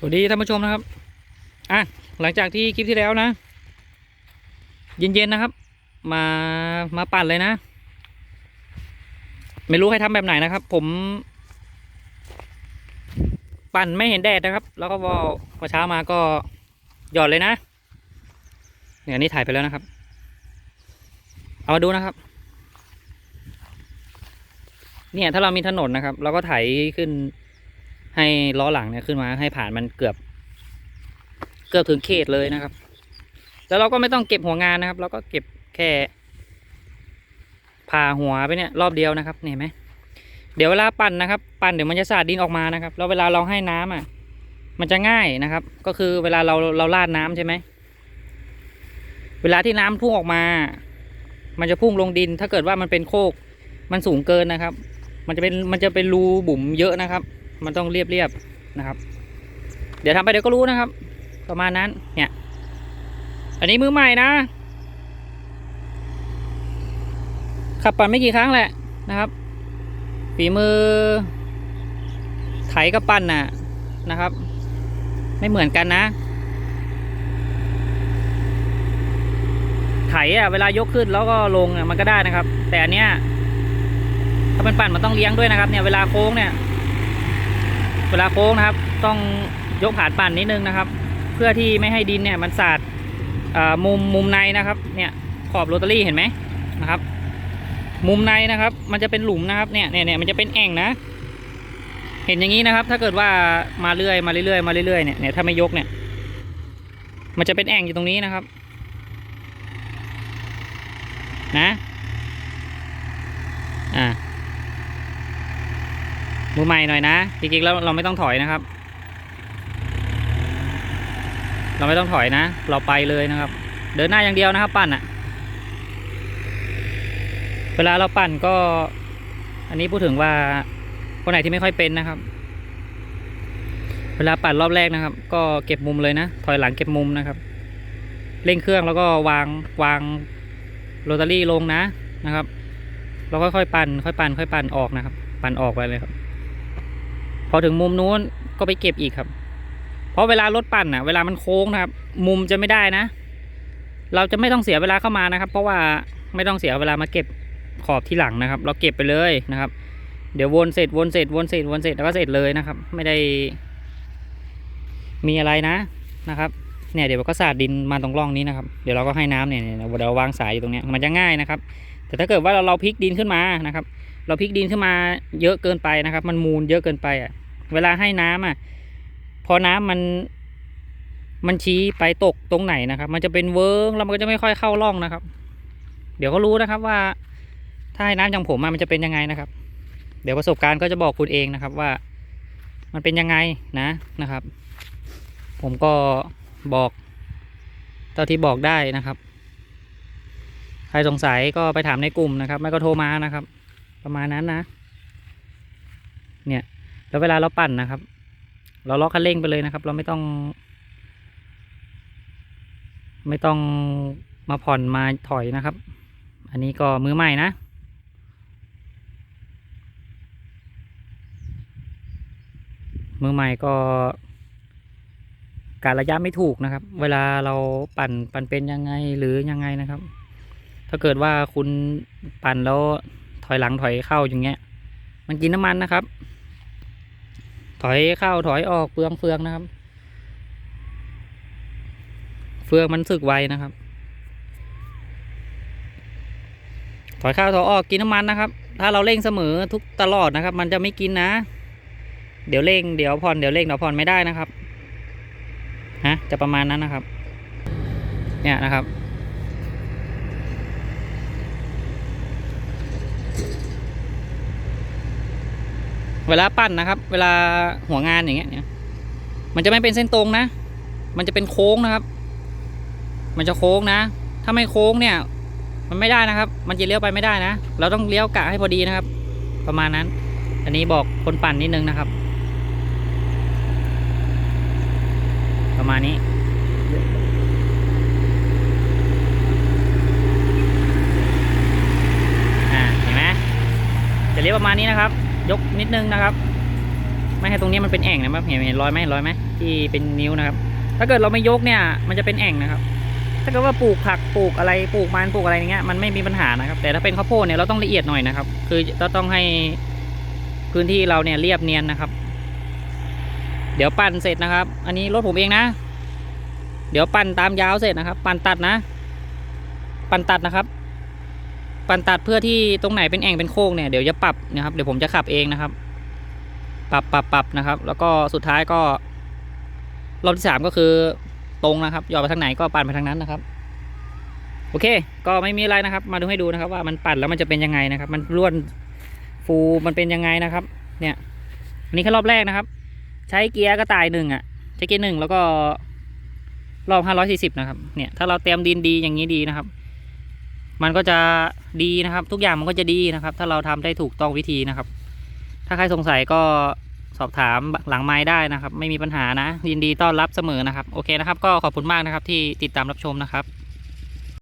สวัสดีท่านผู้ชมนะครับ อะ หลังจากที่คลิปที่แล้วนะ เย็นๆนะครับ มา มาปั่นเลยนะ ไม่รู้ให้ทำแบบไหนนะครับ ผม ปั่นไม่เห็นแดดนะครับ แล้วก็พอพอเช้ามาก็หยอดเลยนะ เนี่ยนนี้ถ่ายไปแล้วนะครับ เอามาดูนะครับ เนี่ยถ้าเรามีถนนนะครับ เราก็ไถขึ้น ให้ล้อหลังเนี่ยขึ้นมาให้ผ่านมันเกือบ เกือบถึงเขตเลยนะครับ แล้วเราก็ไม่ต้องเก็บหัวงานนะครับ เราก็เก็บแค่ผ่าหัวไปเนี่ยรอบเดียวนะครับเห็นไหมเดี๋ยวเวลาปั่นนะครับ ปั่นเดี๋ยวมันจะสาดดินออกมานะครับ แล้วเวลาเราให้น้ำอะ มันจะง่ายนะครับ ก็คือเวลาเราเราราดน้ำใช่ไหมเวลาที่น้ำพุ่งออกมา มันจะพุ่งลงดิน ถ้าเกิดว่ามันเป็นโคก มันสูงเกินนะครับ มันจะเป็นมันจะเป็นรูบุ๋มเยอะนะครับ มันต้องเรียบๆนะครับ เดี๋ยวทำไปเดี๋ยวก็รู้นะครับ ประมาณนั้นเนี่ย อันนี้มือใหม่นะ ขับปั่นไม่กี่ครั้งแหละนะครับฝีมือ ไถกับปั่นน่ะนะครับ ไม่เหมือนกันนะ ไถอะเวลายกขึ้นแล้วก็ลงอะมันก็ได้นะครับ แต่อันเนี้ยถ้าเป็นปั่นมันต้องเลี้ยงด้วยนะครับเนี่ยเวลาโค้งเนี่ย เวลาโค้งนะครับ ต้องยกผานปั่นนิดนึงนะครับ เพื่อที่ไม่ให้ดินเนี่ยมันสาดมุมมุมในนะครับ เนี่ยขอบโรตารี่เห็นไหมนะครับ มุมในนะครับ มันจะเป็นหลุมนะครับเนี่ยเนี่ยเนี่ยมันจะเป็นแอ่งนะ เห็นอย่างนี้นะครับ ถ้าเกิดว่ามาเรื่อยมาเรื่อยมาเรื่อยเนี่ยเนี่ยถ้าไม่ยกเนี่ย มันจะเป็นแอ่งอยู่ตรงนี้นะครับ นะ อ่า มือใหม่หน่อยนะจริงๆแล้วเราไม่ต้องถอยนะครับ เราไม่ต้องถอยนะ เราไปเลยนะครับ เดินหน้าอย่างเดียวนะครับ ปั่นอะเวลาเราปั่นก็ อันนี้พูดถึงว่าคนไหนที่ไม่ค่อยเป็นนะครับ เวลาปั่นรอบแรกนะครับ ก็เก็บมุมเลยนะ ถอยหลังเก็บมุมนะครับเร่งเครื่องแล้วก็วางวางโรตารี่ลงนะนะครับ เราค่อยๆปั่นค่อยปั่นค่อยปั่นออกนะครับ ปั่นออกไปเลยครับ พอถึงมุมนู้นก็ไปเก็บอีกครับ เพราะเวลารถปั่นอะ เวลามันโค้งนะครับ มุมจะไม่ได้นะ เราจะไม่ต้องเสียเวลาเข้ามานะครับ เพราะว่าไม่ต้องเสียเวลามาเก็บขอบที่หลังนะครับ เราเก็บไปเลยนะครับ เดี๋ยววนเสร็จวนเสร็จวนเสร็จวนเสร็จแล้วก็เสร็จเลยนะครับ ไม่ได้ มีอะไรนะนะครับเนี่ยเดี๋ยวก็สาดดินมาตรงร่องนี้นะครับ เดี๋ยวเราก็ให้น้ำเนี่ยเนี่ยวเดี๋ยวางสายอยู่ตรงเนี้ยมันจะง่ายนะครับ แต่ถ้าเกิดว่าเราเราพลิกดินขึ้นมานะครับ เราพลิกดินขึ้นมาเยอะเกินไปนะครับ มันมูลเยอะเกินไปอะ เวลาให้น้ำอะ พอน้ำมันมันชี้ไปตกตรงไหนนะครับ มันจะเป็นเวิ้งแล้วมันก็จะไม่ค่อยเข้าร่องนะครับ เดี๋ยวก็รู้นะครับว่า ถ้าให้น้ำอย่างผมมันจะเป็นยังไงนะครับ เดี๋ยวประสบการณ์ก็จะบอกคุณเองนะครับว่า มันเป็นยังไงนะนะครับ ผมก็บอกเท่าที่บอกได้นะครับ ใครสงสัยก็ไปถามในกลุ่มนะครับ ไม่ก็โทรมานะครับ ประมาณนั้นนะ เนี่ย แล้วเวลาเราปั่นนะครับ เราล็อกคันเร่งไปเลยนะครับ เราไม่ต้อง ไม่ต้องมาผ่อนมาถอยนะครับ อันนี้ก็มือใหม่นะมือใหม่ก็การระยะไม่ถูกนะครับ เวลาเราปั่นปั่นเป็นยังไงหรือยังไงนะครับ ถ้าเกิดว่าคุณปั่นแล้ว อยหลังถอยเข้าอย่างเงี้ย มันกินน้ำมันนะครับ ถอยเข้าถอยออกเปลืองเฟืองนะครับ เฟืองมันสึกไวนะครับ ถอยเข้าถอยออกกินน้ำมันนะครับ ถ้าเราเร่งเสมอทุกตลอดนะครับ มันจะไม่กินนะ เดี๋ยวเร่งเดี๋ยวผ่อนเดี๋ยวเร่งเดี๋ยวผ่อนไม่ได้นะครับฮะจะประมาณนั้นนะครับ เนี่ยนะครับ เวลาปั้นนะครับ เวลาหัวงานอย่างเงี้ยเนี่ยมันจะไม่เป็นเส้นตรงนะ มันจะเป็นโค้งนะครับ มันจะโค้งนะ ถ้าไม่โค้งเนี่ย มันไม่ได้นะครับ มันจะเลี้ยวไปไม่ได้นะ เราต้องเลี้ยวกะให้พอดีนะครับ ประมาณนั้น อันนี้บอกคนปั่นนิดนึงนะครับ ประมาณนี้อ่าเห็นไหมจะเลี้ยวประมาณนี้นะครับ ยกนิดนึงนะครับ ไม่ให้ตรงนี้มันเป็นแอ่งนะครับเห็นเห็นรอยไหมเห็นรอยไหมที่เป็นนิ้วนะครับ ถ้าเกิดเราไม่ยกเนี่ย มันจะเป็นแอ่งนะครับ ถ้าเกิดว่าปลูกผักปลูกอะไรปลูกมันปลูกอะไรอย่างเงี้ยมันไม่มีปัญหานะครับ แต่ถ้าเป็นข้าวโพดเนี่ยเราต้องละเอียดหน่อยนะครับ คือเราต้องให้พื้นที่เราเนี่ยเรียบเนียนนะครับ เดี๋ยวปั่นเสร็จนะครับ อันนี้รถผมเองนะ เดี๋ยวปั่นตามยาวเสร็จนะครับ ปั่นตัดนะ ปั่นตัดนะครับ ปั่นตัดเพื่อที่ตรงไหนเป็นแอ่งเป็นโค้งเนี่ยเดี๋ยวจะปรับนะครับเดี๋ยวผมจะขับเองนะครับ ปรับปรับปรับนะครับ แล้วก็สุดท้ายก็ รอบที่สามก็คือตรงนะครับย่อไปทางไหนก็ปั่นไปทางนั้นนะครับ โอเค ก็ไม่มีอะไรนะครับ มาดูให้ดูนะครับ ว่ามันปั่นแล้วมันจะเป็นยังไงนะครับ มันร่วนฟูมันเป็นยังไงนะครับ เนี่ยอันนี้แค่รอบแรกนะครับ ใช้เกียร์กระต่ายหนึ่งอะ ใช้เกียร์หนึ่งแล้วก็รอบห้าร้อยสี่สิบนะครับ เนี่ย ถ้าเราเตรียมดินดีอย่างนี้ดีนะครับ มันก็จะดีนะครับ ทุกอย่างมันก็จะดีนะครับ ถ้าเราทำได้ถูกต้องวิธีนะครับ ถ้าใครสงสัยก็สอบถามหลังไม้ได้นะครับ ไม่มีปัญหานะ ยินดีต้อนรับเสมอนะครับ โอเคนะครับ ก็ขอบคุณมากนะครับที่ติดตามรับชมนะครับ